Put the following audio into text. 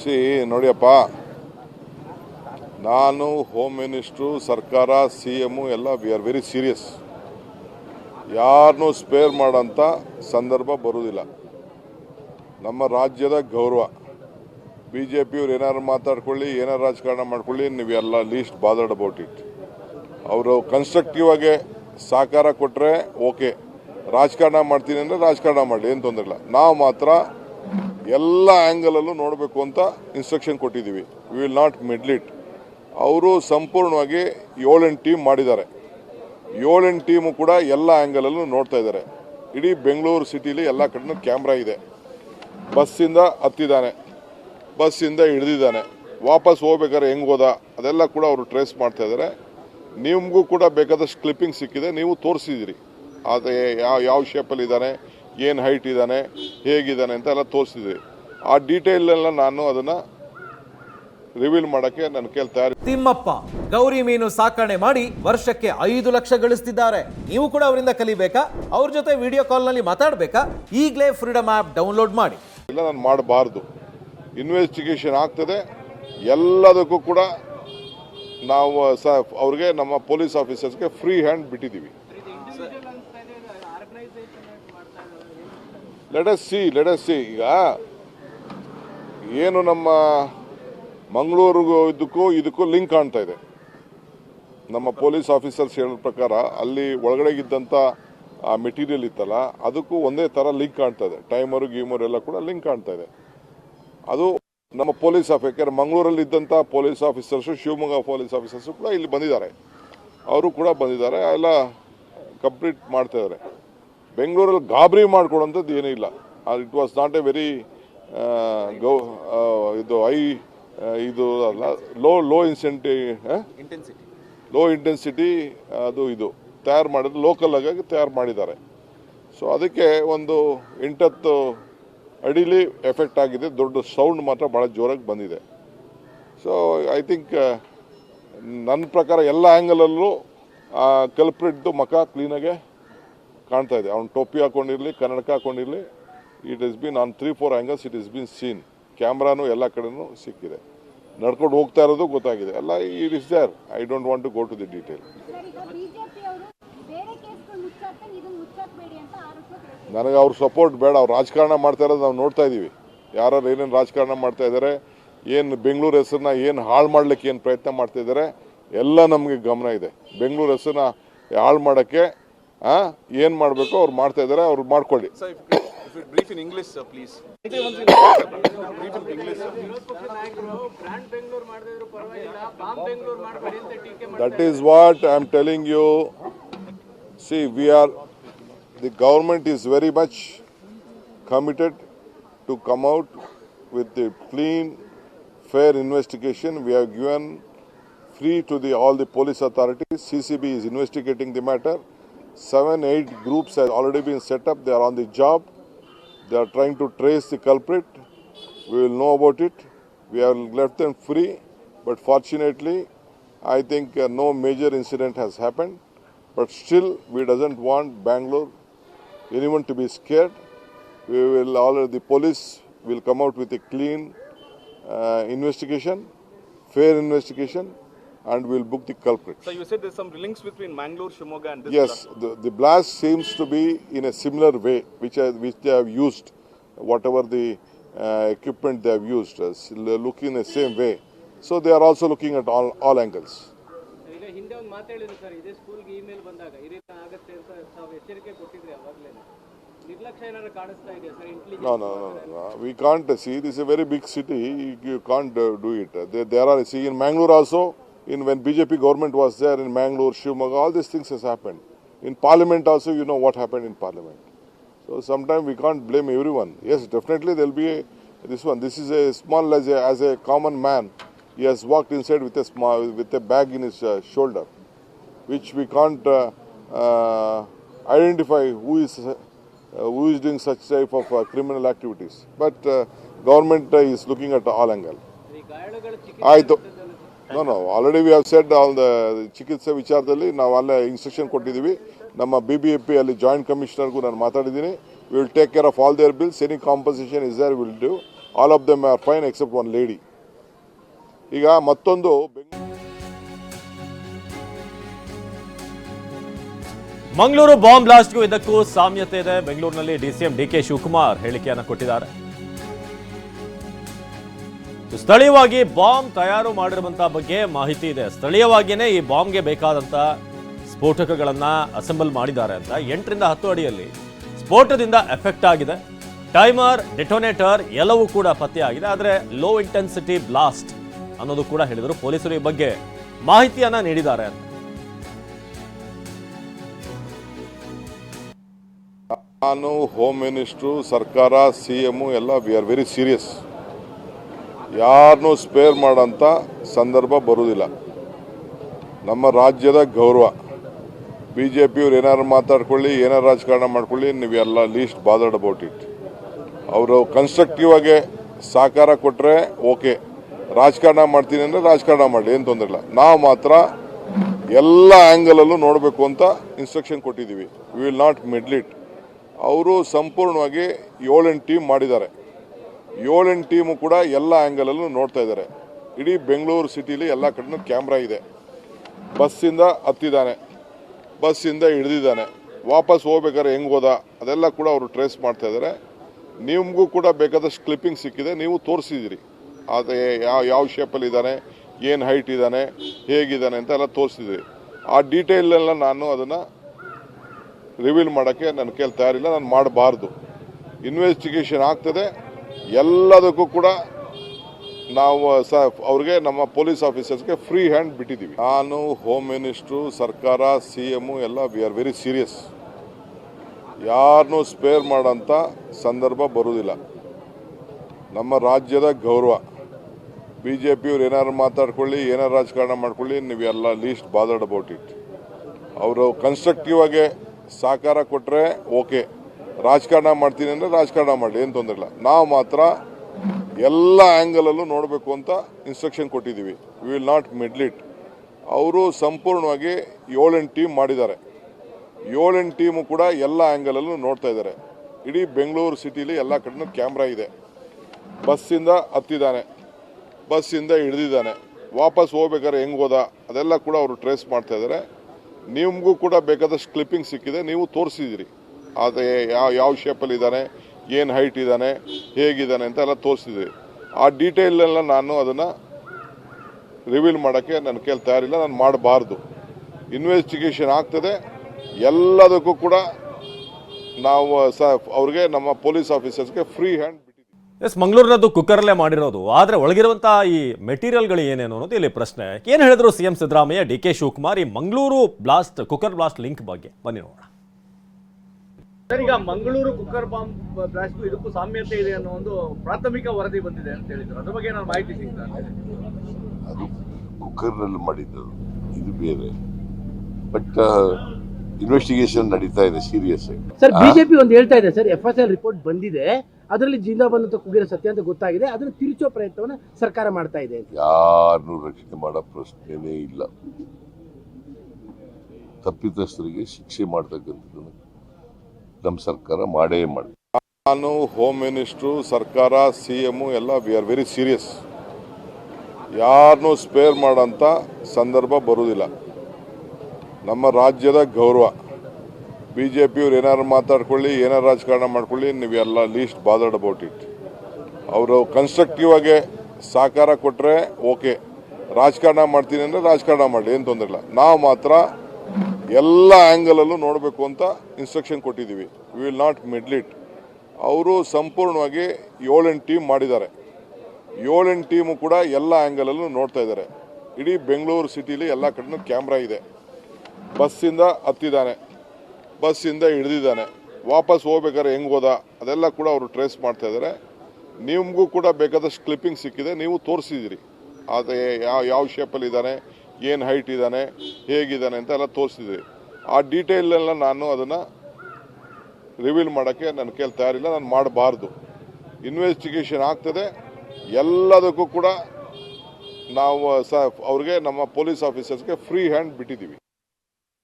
C, ನೋಡಿಯಪ್ಪ. ನಾನು home minister ಸರ್ಕಾರ ಸಿ ಎಮ್ಮು ಎಲ್ಲ ವಿ ಆರ್ ವೆರಿ ಸೀರಿಯಸ್ ಯಾರನ್ನೂ ಸ್ಪೇರ್ ಮಾಡೋಂಥ ಸಂದರ್ಭ ಬರುವುದಿಲ್ಲ ನಮ್ಮ ರಾಜ್ಯದ ಗೌರವ. ಬಿ ಜೆ ಪಿಯವ್ರು ಏನಾರು ಮಾತಾಡ್ಕೊಳ್ಳಿ ಏನಾರು ರಾಜಕಾರಣ ಮಾಡ್ಕೊಳ್ಳಿ, ನೀವು ಎಲ್ಲ ಲೀಸ್ಟ್ ಬಾದರ್ಡ್ ಅಬೌಟ್ ಇಟ್ ಅವರು ಕನ್ಸ್ಟ್ರಕ್ಟಿವ್ ಆಗಿ ಸಹಕಾರ ಕೊಟ್ಟರೆ ಓಕೆ ರಾಜಕಾರಣ ಮಾಡ್ತೀನಿ ಅಂದರೆ ರಾಜಕಾರಣ ಮಾಡಲಿ, ಏನು ತೊಂದರೆ ಇಲ್ಲ. ನಾವು ಮಾತ್ರ ಎಲ್ಲ ಆ್ಯಂಗಲಲ್ಲೂ ನೋಡಬೇಕು ಅಂತ ಇನ್ಸ್ಟ್ರಕ್ಷನ್ ಕೊಟ್ಟಿದ್ದೀವಿ. ವಿ ವಿಲ್ ನಾಟ್ ಮಿಡ್ಲಿಟ್ ಅವರು ಸಂಪೂರ್ಣವಾಗಿ ಏಳೆಂಟು ಟೀಮ್ ಮಾಡಿದ್ದಾರೆ. ಏಳೆಂಟು ಟೀಮು ಕೂಡ ಎಲ್ಲ ಆ್ಯಂಗಲಲ್ಲೂ ನೋಡ್ತಾ ಇದ್ದಾರೆ. ಇಡೀ ಬೆಂಗಳೂರು ಸಿಟೀಲಿ ಎಲ್ಲ ಕಡೆನೂ ಕ್ಯಾಮ್ರಾ ಇದೆ. ಬಸ್ಸಿಂದ ಹತ್ತಿದ್ದಾನೆ. ಬಸ್ಸಿಂದ ಹಿಡ್ದಿದ್ದಾನೆ. ವಾಪಸ್ ಹೋಗ್ಬೇಕಾದ್ರೆ ಹೆಂಗೆ ಹೋದ? ಅದೆಲ್ಲ ಕೂಡ ಅವರು ಟ್ರೇಸ್ ಮಾಡ್ತಾ ಇದ್ದಾರೆ. ನಿಮಗೂ ಕೂಡ ಬೇಕಾದಷ್ಟು ಕ್ಲಿಪ್ಪಿಂಗ್ ಸಿಕ್ಕಿದೆ. ನೀವು ತೋರಿಸಿದಿರಿ ಅದೇ ಯಾವ ಯಾವ ಶೇಪಲ್ಲಿ ಇದ್ದಾನೆ ಏನು ಹೈಟ್ ಇದ್ದಾನೆ ಹೇಗಿದ್ದಾನೆ ಅಂತ ಎಲ್ಲ ತೋರಿಸಿದ್ವಿ ಆ ಡೀಟೇಲ್ ಎಲ್ಲ ನಾನು ಅದನ್ನು ರಿವೀಲ್ ಮಾಡೋಕ್ಕೆ ನನ್ನ ಕೇಳಿ ತಯಾರಿ ತಿಮ್ಮಪ್ಪ ಗೌರಿ ಮೀನು ಸಾಕಣೆ ಮಾಡಿ ವರ್ಷಕ್ಕೆ ಐದು ಲಕ್ಷ ಗಳಿಸ್ತಿದ್ದಾರೆ. ನೀವು ಕೂಡ ಅವರಿಂದ ಕಲಿಬೇಕಾ? ಅವ್ರ ಜೊತೆ ವಿಡಿಯೋ ಕಾಲ್ನಲ್ಲಿ ಮಾತಾಡಬೇಕಾ? ಈಗಲೇ ಫ್ರೀಡಮ್ ಆ್ಯಪ್ ಡೌನ್ಲೋಡ್ ಮಾಡಿ. ಇಲ್ಲ ನಾನು ಮಾಡಬಾರ್ದು. ಇನ್ವೆಸ್ಟಿಗೇಷನ್ ಆಗ್ತದೆ. ಎಲ್ಲದಕ್ಕೂ ಕೂಡ ನಾವು ಸ ಅವ್ರಿಗೆ ನಮ್ಮ ಪೊಲೀಸ್ ಆಫೀಸರ್ಸ್ಗೆ ಫ್ರೀ ಹ್ಯಾಂಡ್ ಬಿಟ್ಟಿದ್ದೀವಿ let's see let's see ಈಗ ಏನು ನಮ್ಮ ಮಂಗಳೂರಿಗೂ ಇದಕ್ಕೂ ಇದಕ್ಕೂ ಲಿಂಕ್ ಕಾಣ್ತಾ ಇದೆ. ನಮ್ಮ ಪೊಲೀಸ್ ಆಫೀಸರ್ಸ್ ಹೇಳೋ ಪ್ರಕಾರ ಅಲ್ಲಿ ಒಳಗಡೆ ಇದ್ದಂಥ ಆ ಮೆಟೀರಿಯಲ್ ಇತ್ತಲ್ಲ, ಅದಕ್ಕೂ ಒಂದೇ ಥರ ಲಿಂಕ್ ಕಾಣ್ತಾ ಇದೆ. ಟೈಮರು, ಗೀಮರು ಎಲ್ಲ ಕೂಡ ಲಿಂಕ್ ಕಾಣ್ತಾ ಇದೆ. ಅದು ನಮ್ಮ ಪೊಲೀಸ್ ಆಫ್ ಯಾಕೆಂದರೆ ಮಂಗಳೂರಲ್ಲಿ ಇದ್ದಂಥ police officers, Shivamogga police officers ಕೂಡ ಇಲ್ಲಿ ಬಂದಿದ್ದಾರೆ. ಅವರು ಕೂಡ ಬಂದಿದ್ದಾರೆ, ಎಲ್ಲ ಕಂಪ್ಲೀಟ್ ಮಾಡ್ತಾ ಇದ್ದಾರೆ. ಬೆಂಗಳೂರಲ್ಲಿ ಗಾಬರಿ ಮಾಡ್ಕೊಡೋಂಥದ್ದು ಏನೂ ಇಲ್ಲ. It was not a very ಗೌ ಇದು ಐ ಇದು ಅಲ್ಲ low low intensity low intensity ಅದು ಇದು. ತಯಾರು ಮಾಡಿದ್ರು ಲೋಕಲ್ ಆಗಿ ತಯಾರು ಮಾಡಿದ್ದಾರೆ. ಸೊ ಅದಕ್ಕೆ ಒಂದು ಎಂಟತ್ತು ಅಡಿಲಿ ಎಫೆಕ್ಟ್ ಆಗಿದೆ. ದೊಡ್ಡ ಸೌಂಡ್ ಮಾತ್ರ ಭಾಳ ಜೋರಾಗಿ ಬಂದಿದೆ. ಸೊ ಐ ಥಿಂಕ್ ನನ್ನ ಪ್ರಕಾರ ಎಲ್ಲ ಆ್ಯಂಗಲಲ್ಲೂ ಕಲ್ಪ್ರಿಟ್ದು ಮಖ ಕ್ಲೀನಾಗೆ ಕಾಣ್ತಾ ಇದೆ. ಅವ್ನು ಟೋಪಿ ಹಾಕೊಂಡಿರಲಿ ಕನ್ನಡಕ ಹಾಕೊಂಡಿರಲಿ it is been on three four angles it is been seen ಕ್ಯಾಮ್ರಾನು ಎಲ್ಲ ಕಡೆನೂ ಸಿಕ್ಕಿದೆ. ನಡ್ಕೊಂಡು ಹೋಗ್ತಾ ಇರೋದು ಗೊತ್ತಾಗಿದೆ. ಎಲ್ಲ it is there I don't want to go to the detail ನನಗೆ ಅವ್ರ ಸಪೋರ್ಟ್ ಬೇಡ. ಅವ್ರು ರಾಜಕಾರಣ ಮಾಡ್ತಾ ಇರೋದು ನಾವು ನೋಡ್ತಾ ಇದ್ದೀವಿ. ಯಾರು ಏನೇನು ರಾಜಕಾರಣ ಮಾಡ್ತಾ ಇದ್ದಾರೆ ಏನು ಬೆಂಗಳೂರು ಹೆಸರನ್ನ ಏನು ಹಾಳು ಮಾಡ್ಲಿಕ್ಕೆ ಏನು ಪ್ರಯತ್ನ ಮಾಡ್ತಾ ಇದ್ದಾರೆ ಎಲ್ಲ ನಮಗೆ ಗಮನ ಇದೆ. ಬೆಂಗಳೂರು ಹೆಸರನ್ನ ಹಾಳು ಮಾಡೋಕ್ಕೆ ಏನು ಮಾಡಬೇಕು ಅವ್ರು ಮಾಡ್ತಾ ಇದ್ದಾರೆ ಅವ್ರು ಮಾಡ್ಕೊಳ್ಳಿ Sir, if, if you brief in English, sir, please. brief in English, sir. Brand Bengaluru ಮಾಡದಿದ್ರು ಪರವಾಗಿಲ್ಲ ಬಾಂಬ್ ಬೆಂಗಳೂರು ಮಾಡಬೇಡಿ ಅಂತ ಟೀಕೆ ಮಾಡಿ That is what I am telling you. See, we are, the government is very much committed to come out with a clean, fair investigation. We have given free to the, all the police authorities. CCB is investigating the matter. Seven, eight groups have already been set up. They are on the job. They are trying to trace the culprit. We will know about it. We have left them free, but fortunately, I think uh, no major incident has happened. But still, we doesn't want Bangalore, anyone to be scared. We will all the police will come out with a clean uh, investigation, fair investigation, and we'll book the culprit. So you said there's some links between Mangalore, Shimoga, and this. Yes, the, the blast seems to be in a similar way, which I, which they have used, whatever the uh, equipment they have used, uh, s- look in the same way. So they are also looking at all, all angles. ಈಗ ಹಿಂದೆ ಒಂದು ಮಾತು ಹೇಳಿದ್ರು sir ಇದೇ ಸ್ಕೂಲ್ಗೆ email ಬಂದಾಗ ಈ ರೀತಿ ಆಗುತ್ತೆ ಅಂತ ತಾವು ಎಚ್ಚರಿಕೆ ಕೊಟ್ಟಿದ್ರಿ ಅವಾಗಲೇ ನಿರ್ಲಕ್ಷ್ಯ ಏನಾದ್ರು ಕಾಣಿಸ್ತಾ ಇದೆಯಾ sir intelligence No, no, no, no, no. We can't uh, see. This is a very big city. You, you can't uh, do it. Uh, There, there are see in Mangalore also. In when BJP government was there in Mangalore, Shivamogga, all these things has happened. In Parliament also, you know what happened in Parliament. So sometimes we can't blame everyone. Yes, definitely there will be a, this one. This is a small as a, as a common man. He has walked inside with a small with a bag in his uh, shoulder, which we can't uh, uh, identify who is uh, who is doing such type of uh, criminal activities. But uh, government uh, is looking at all angle. ಈ ಗಾಯಾಳುಗಳ ಆಯ್ತು ಚಿಕಿತ್ಸೆ no no already we have said all the ಚಿಕಿತ್ಸೆ ವಿಚಾರದಲ್ಲಿ ನಾವು ಅಲ್ಲೇ instruction ಕೊಟ್ಟಿದ್ದೀವಿ. ನಮ್ಮ B B A P ಅಲ್ಲಿ ಜಾಯಿಂಟ್ ಕಮಿಷನರ್ಗೂ ನಾನು ಮಾತಾಡಿದ್ದೀನಿ. Will take care of all their bills any compensation is there will do all of them are fine except one lady ಈಗ ಮತ್ತೊಂದು ಮಂಗಳೂರು ಬಾಂಬ್ ಬ್ಲಾಸ್ಟ್ಗೂ ಇದಕ್ಕೂ ಸಾಮ್ಯತೆ ಇದೆ. ಬೆಂಗಳೂರಿನಲ್ಲಿ ಡಿಸಿಎಂ ಡಿ ಕೆ ಶಿವಕುಮಾರ್ ಹೇಳಿಕೆಯನ್ನು ಕೊಟ್ಟಿದ್ದಾರೆ. ಸ್ಥಳೀಯವಾಗಿ ಬಾಂಬ್ ತಯಾರು ಮಾಡಿರುವಂತಹ ಬಗ್ಗೆ ಮಾಹಿತಿ ಇದೆ. ಸ್ಥಳೀಯವಾಗಿಯೇ ಈ ಬಾಂಬ್ಗೆ ಬೇಕಾದಂತ ಸ್ಫೋಟಕಗಳನ್ನ ಅಸೆಂಬಲ್ ಮಾಡಿದ್ದಾರೆ ಅಂತ ಎಂಟರಿಂದ ಹತ್ತು ಅಡಿಯಲ್ಲಿ ಸ್ಫೋಟದಿಂದ ಎಫೆಕ್ಟ್ ಆಗಿದೆ. ಟೈಮರ್, ಡೆಟೋನೇಟರ್ ಎಲ್ಲವೂ ಕೂಡ ಪತ್ತೆಯಾಗಿದೆ. ಆದರೆ ಲೋ ಇಂಟೆನ್ಸಿಟಿ ಬ್ಲಾಸ್ಟ್ ಅನ್ನೋದು ಕೂಡ ಹೇಳಿದರು ಪೊಲೀಸರು ಈ ಬಗ್ಗೆ ಮಾಹಿತಿಯನ್ನ ನೀಡಿದ್ದಾರೆ ಅಂತ. ನಾನು ಹೋಮ್ ಮಿನಿಸ್ಟ್ರು ಸರ್ಕಾರ ಸಿ ಎಂ ಎಲ್ಲ ವಿ ಆರ್ ವೆರಿ ಸೀರಿಯಸ್ ಯಾರನ್ನೂ ಸ್ಪೇರ್ ಮಾಡೋಂಥ ಸಂದರ್ಭ ಬರುವುದಿಲ್ಲ ನಮ್ಮ ರಾಜ್ಯದ ಗೌರವ. ಬಿ ಜೆ ಪಿಯವ್ರು ಏನಾರು ಮಾತಾಡ್ಕೊಳ್ಳಿ, ಏನಾರು ರಾಜಕಾರಣ ಮಾಡ್ಕೊಳ್ಳಿ ನೀವು ಎಲ್ಲ ಲೀಸ್ಟ್ ಬಾದರ್ಡ್ ಅಬೌಟ್ ಇಟ್ ಅವರು ಕನ್ಸ್ಟ್ರಕ್ಟಿವ್ ಆಗಿ ಸಹಕಾರ ಕೊಟ್ಟರೆ ಓಕೆ ರಾಜಕಾರಣ ಮಾಡ್ತೀನಿ ಅಂದರೆ ರಾಜಕಾರಣ ಮಾಡಲಿ, ಏನು ತೊಂದರೆ ಇಲ್ಲ. ನಾವು ಮಾತ್ರ ಎಲ್ಲ ಆ್ಯಂಗಲಲ್ಲೂ ನೋಡಬೇಕು ಅಂತ ಇನ್ಸ್ಟ್ರಕ್ಷನ್ ಕೊಟ್ಟಿದ್ದೀವಿ. ವಿ ವಿಲ್ ನಾಟ್ ಮಿಡ್ಲಿಟ್ ಅವರು ಸಂಪೂರ್ಣವಾಗಿ ಏಳೆಂಟು ಟೀಮ್ ಮಾಡಿದ್ದಾರೆ. ಏಳೆಂಟು ಟೀಮು ಕೂಡ ಎಲ್ಲ ಆ್ಯಂಗಲಲ್ಲೂ ನೋಡ್ತಾ ಇದ್ದಾರೆ. ಇಡೀ ಬೆಂಗಳೂರು ಸಿಟಿಲಿ ಎಲ್ಲ ಕಡೆನೂ ಕ್ಯಾಮ್ರಾ ಇದೆ. ಬಸ್ಸಿಂದ ಹತ್ತಿದ್ದಾನೆ. ಬಸ್ಸಿಂದ ಹಿಡ್ದಿದ್ದಾನೆ. ವಾಪಸ್ ಹೋಗ್ಬೇಕಾದ್ರೆ ಹೆಂಗೆ ಹೋದ? ಅದೆಲ್ಲ ಕೂಡ ಅವರು ಟ್ರೇಸ್ ಮಾಡ್ತಾ ಇದ್ದಾರೆ. ನಿಮಗೂ ಕೂಡ ಬೇಕಾದಷ್ಟು ಕ್ಲಿಪ್ಪಿಂಗ್ ಸಿಕ್ಕಿದೆ. ನೀವು ತೋರಿಸಿದ್ದೀರಿ. ಅದೇ ಯಾವ ಯಾವ ಶೇಪಲ್ಲಿ ಇದ್ದಾನೆ? ಏನು ಹೈಟ್ ಇದ್ದಾನೆ? ಹೇಗಿದ್ದಾನೆ ಅಂತ ಎಲ್ಲ ತೋರಿಸಿದಿರಿ ಆ ಡೀಟೇಲೆಲ್ಲ ನಾನು ಅದನ್ನು ರಿವೀಲ್ ಮಾಡೋಕ್ಕೆ ನನ್ನ ಕೈಯಲ್ಲಿ ತಯಾರಿಲ್ಲ ನಾನು ಮಾಡಬಾರ್ದು. ಇನ್ವೆಸ್ಟಿಗೇಷನ್ ಆಗ್ತದೆ. ಎಲ್ಲದಕ್ಕೂ ಕೂಡ ನಾವು, ಸ, ಅವ್ರಿಗೆ ನಮ್ಮ ಪೊಲೀಸ್ ಆಫೀಸರ್ಸ್ಗೆ ಫ್ರೀ ಹ್ಯಾಂಡ್ ಬಿಟ್ಟಿದ್ದೀವಿ. ನಾನು ಹೋಮ್ ಮಿನಿಸ್ಟ್ರು ಸರ್ಕಾರ ಸಿ ಎಮ್ಮು ಎಲ್ಲ ವಿ ಆರ್ ವೆರಿ ಸೀರಿಯಸ್ ಯಾರನ್ನೂ ಸ್ಪೇರ್ ಮಾಡೋಂಥ ಸಂದರ್ಭ ಬರುವುದಿಲ್ಲ ನಮ್ಮ ರಾಜ್ಯದ ಗೌರವ. ಬಿ ಜೆ ಪಿಯವ್ರು ಏನಾರು ಮಾತಾಡ್ಕೊಳ್ಳಿ ಏನಾರು ರಾಜಕಾರಣ ಮಾಡ್ಕೊಳ್ಳಿ, ನೀವು ಎಲ್ಲ ಲೀಸ್ಟ್ ಬಾದರ್ಡ್ ಅಬೌಟ್ ಇಟ್ ಅವರು ಕನ್ಸ್ಟ್ರಕ್ಟಿವ್ ಆಗಿ ಸಹಕಾರ ಕೊಟ್ಟರೆ ಓಕೆ ರಾಜಕಾರಣ ಮಾಡ್ತೀನಿ ಅಂದರೆ ರಾಜಕಾರಣ ಮಾಡಲಿ, ಏನು ತೊಂದರೆ ಇಲ್ಲ. ನಾವು ಮಾತ್ರ ಎಲ್ಲ ಆ್ಯಂಗಲಲ್ಲೂ ನೋಡಬೇಕು ಅಂತ ಇನ್ಸ್ಟ್ರಕ್ಷನ್ ಕೊಟ್ಟಿದ್ದೀವಿ. ವಿ ವಿಲ್ ನಾಟ್ ಮಿಡ್ಲಿಟ್ ಅವರು ಸಂಪೂರ್ಣವಾಗಿ ಏಳೆಂಟು ಟೀಮ್ ಮಾಡಿದ್ದಾರೆ. ಏಳೆಂಟು ಟೀಮು ಕೂಡ ಎಲ್ಲ ಆ್ಯಂಗಲಲ್ಲೂ ನೋಡ್ತಾ ಇದ್ದಾರೆ. ಇಡೀ ಬೆಂಗಳೂರು ಸಿಟೀಲಿ ಎಲ್ಲ ಕಡೆನೂ ಕ್ಯಾಮ್ರಾ ಇದೆ. ಬಸ್ಸಿಂದ ಹತ್ತಿದ್ದಾನೆ. ಬಸ್ಸಿಂದ ಹಿಡ್ದಿದ್ದಾನೆ. ವಾಪಸ್ ಹೋಗ್ಬೇಕಾದ್ರೆ ಹೆಂಗೆ ಹೋದ? ಅದೆಲ್ಲ ಕೂಡ ಅವರು ಟ್ರೇಸ್ ಮಾಡ್ತಾ ಇದ್ದಾರೆ. ನಿಮಗೂ ಕೂಡ ಬೇಕಾದಷ್ಟು ಕ್ಲಿಪ್ಪಿಂಗ್ ಸಿಕ್ಕಿದೆ. ನೀವು ತೋರಿಸಿದಿರಿ ಅದೇ ಯಾವ ಯಾವ ಶೇಪಲ್ಲಿ ಇದ್ದಾನೆ, ಏನು ಹೈಟ್ ಇದ್ದಾನೆ, ಹೇಗಿದ್ದಾನೆ ಅಂತ ಎಲ್ಲ ತೋರಿಸಿದ್ವಿ ಆ ಡೀಟೇಲೆಲ್ಲ ನಾನು ಅದನ್ನು ರಿವೀಲ್ ಮಾಡೋಕ್ಕೆ ನನ್ನ ಕೈಯಲ್ಲಿ ತಯಾರಿಲ್ಲ, ನಾನು ಮಾಡಬಾರ್ದು. ಇನ್ವೆಸ್ಟಿಗೇಷನ್ ಆಗ್ತದೆ. ಎಲ್ಲದಕ್ಕೂ ಕೂಡ ನಾವು ಸ, ಅವ್ರಿಗೆ ನಮ್ಮ ಪೊಲೀಸ್ ಆಫೀಸರ್ಸ್ಗೆ ಫ್ರೀ ಹ್ಯಾಂಡ್ ಎಸ್ ಮಂಗಳೂರಿನದ್ದು ಕುಕ್ಕರಲ್ಲೇ ಮಾಡಿರೋದು. ಆದರೆ ಒಳಗಿರುವಂಥ ಈ ಮೆಟೀರಿಯಲ್ಗಳು ಏನೇನು ಅನ್ನೋದು ಇಲ್ಲಿ ಪ್ರಶ್ನೆ. ಏನು ಹೇಳಿದ್ರು CM Siddaramaiah, D K Shivakumar ಈ Mangaluru blast cooker blast link ಬಗ್ಗೆ? ಬನ್ನಿ ನೋಡೋಣ. ಸರ್ ಈಗ ಮಂಗಳೂರು ಕುಕ್ಕರ್ ಬಾಂಬ್ ಬ್ಲಾಸ್ಟ್ ಇದಕ್ಕೂ ಸಾಮ್ಯತೆ ಇದೆ ಅನ್ನೋ ಒಂದು ಪ್ರಾಥಮಿಕ ವರದಿ ಬಂದಿದೆ ಅಂತ ಹೇಳಿದ್ರು. ಅದ್ರ ಬಗ್ಗೆ ನಾನು ಮಾಹಿತಿ ಸಿಗ್ತಾ ಅದು ಕುಕ್ಕರ್ನಲ್ಲಿ ಮಾಡಿದ್ದು. ಇದು ಬೇರೆ. ಬಟ್ ಇನ್ವೆಸ್ಟಿಗೇಷನ್ ನಡೀತಾ ಇದೆ ಸೀರಿಯಸ್ ಆಗಿ. ಸರ್ ಬಿಜೆಪಿ ಒಂದು ಹೇಳ್ತಾ ಇದೆ sir F S L report ಬಂದಿದೆ. ಅದರಲ್ಲಿ ಜಿಂದಾ ಬಂದಂತ ಕುಗಿರೋ ಸತ್ಯ ಅಂತ ಗೊತ್ತಾಗಿದೆ. ಅದನ್ನು ತಿರುಚೋ ಪ್ರಯತ್ನವನ್ನ ಸರ್ಕಾರ ಮಾಡ್ತಾ ಇದೆ ಯಾರು ಯಾರನ್ನೂ ರಕ್ಷಣೆ ಮಾಡೋ ಪ್ರಶ್ನೆನೇ ಇಲ್ಲ. ತಪ್ಪಿತಸ್ಥರಿಗೆ ಶಿಕ್ಷೆ ಮಾಡ್ತಕ್ಕಂಥದ್ದನ್ನು ನಮ್ಮ ಸರ್ಕಾರ ಮಾಡೇ ಮಾಡಿ. ನಾನು ಹೋಮ್ ಮಿನಿಸ್ಟ್ರು ಸರ್ಕಾರ ಸಿ ಎಮ್ಮು ಎಲ್ಲ ವಿ ಆರ್ ವೆರಿ ಸೀರಿಯಸ್ ಯಾರನ್ನೂ ಸ್ಪೇರ್ ಮಾಡೋಂಥ ಸಂದರ್ಭ ಬರುವುದಿಲ್ಲ ನಮ್ಮ ರಾಜ್ಯದ ಗೌರವ. ಬಿ ಜೆ ಪಿಯವ್ರು ಏನಾರು ಮಾತಾಡ್ಕೊಳ್ಳಿ ಏನಾರು ರಾಜಕಾರಣ ಮಾಡ್ಕೊಳ್ಳಿ ನೀವು ಎಲ್ಲ ಲೀಸ್ಟ್ ಬಾದರ್ಡ್ ಅಬೌಟ್ ಇಟ್ ಅವರು ಕನ್ಸ್ಟ್ರಕ್ಟಿವ್ ಆಗಿ ಸಹಕಾರ ಕೊಟ್ಟರೆ ಓಕೆ ರಾಜಕಾರಣ ಮಾಡ್ತೀನಿ ಅಂದರೆ ರಾಜಕಾರಣ ಮಾಡಲಿ, ಏನು ತೊಂದರೆ ಇಲ್ಲ. ನಾವು ಮಾತ್ರ ಎಲ್ಲ ಆ್ಯಂಗಲಲ್ಲೂ ನೋಡಬೇಕು ಅಂತ ಇನ್ಸ್ಟ್ರಕ್ಷನ್ ಕೊಟ್ಟಿದ್ದೀವಿ. ವಿ ವಿಲ್ ನಾಟ್ ಮಿಡ್ಲಿಟ್ ಅವರು ಸಂಪೂರ್ಣವಾಗಿ ಏಳೆಂಟು ಟೀಮ್ ಮಾಡಿದ್ದಾರೆ. ಏಳೆಂಟು ಟೀಮು ಕೂಡ ಎಲ್ಲ ಆ್ಯಂಗಲಲ್ಲೂ ನೋಡ್ತಾ ಇದ್ದಾರೆ. ಇಡೀ ಬೆಂಗಳೂರು ಸಿಟಿಲಿ ಎಲ್ಲ ಕಡೆನೂ ಕ್ಯಾಮ್ರಾ ಇದೆ. ಬಸ್ಸಿಂದ ಹತ್ತಿದ್ದಾನೆ. ಬಸ್ಸಿಂದ ಹಿಡ್ದಿದ್ದಾನೆ. ವಾಪಸ್ ಹೋಗ್ಬೇಕಾದ್ರೆ ಹೆಂಗೆ ಹೋದ? ಅದೆಲ್ಲ ಕೂಡ ಅವರು ಟ್ರೇಸ್ ಮಾಡ್ತಾ ಇದ್ದಾರೆ. ನಿಮಗೂ ಕೂಡ ಬೇಕಾದಷ್ಟು ಕ್ಲಿಪ್ಪಿಂಗ್ ಸಿಕ್ಕಿದೆ. ನೀವು ತೋರಿಸಿದಿರಿ ಅದೇ ಯಾವ ಯಾವ ಶೇಪಲ್ಲಿ ಇದ್ದಾನೆ? ಏನು ಹೈಟ್ ಇದ್ದಾನೆ ಹೇಗಿದ್ದಾನೆ ಅಂತ ಎಲ್ಲ ತೋರಿಸಿದ್ವಿ. ಆ ಡೀಟೇಲೆಲ್ಲ ನಾನು ಅದನ್ನು ರಿವೀಲ್ ಮಾಡೋಕ್ಕೆ ನನ್ನ ಕೇಳಿ ತಯಾರಿಲ್ಲ, ನಾನು ಮಾಡಬಾರ್ದು. ಇನ್ವೆಸ್ಟಿಗೇಷನ್ ಆಗ್ತದೆ. ಎಲ್ಲದಕ್ಕೂ ಕೂಡ ನಾವು, ಸ, ಅವ್ರಿಗೆ ನಮ್ಮ ಪೊಲೀಸ್ ಆಫೀಸರ್ಸ್ಗೆ ಫ್ರೀ ಹ್ಯಾಂಡ್ ಬಿಟ್ಟಿದ್ದೀವಿ.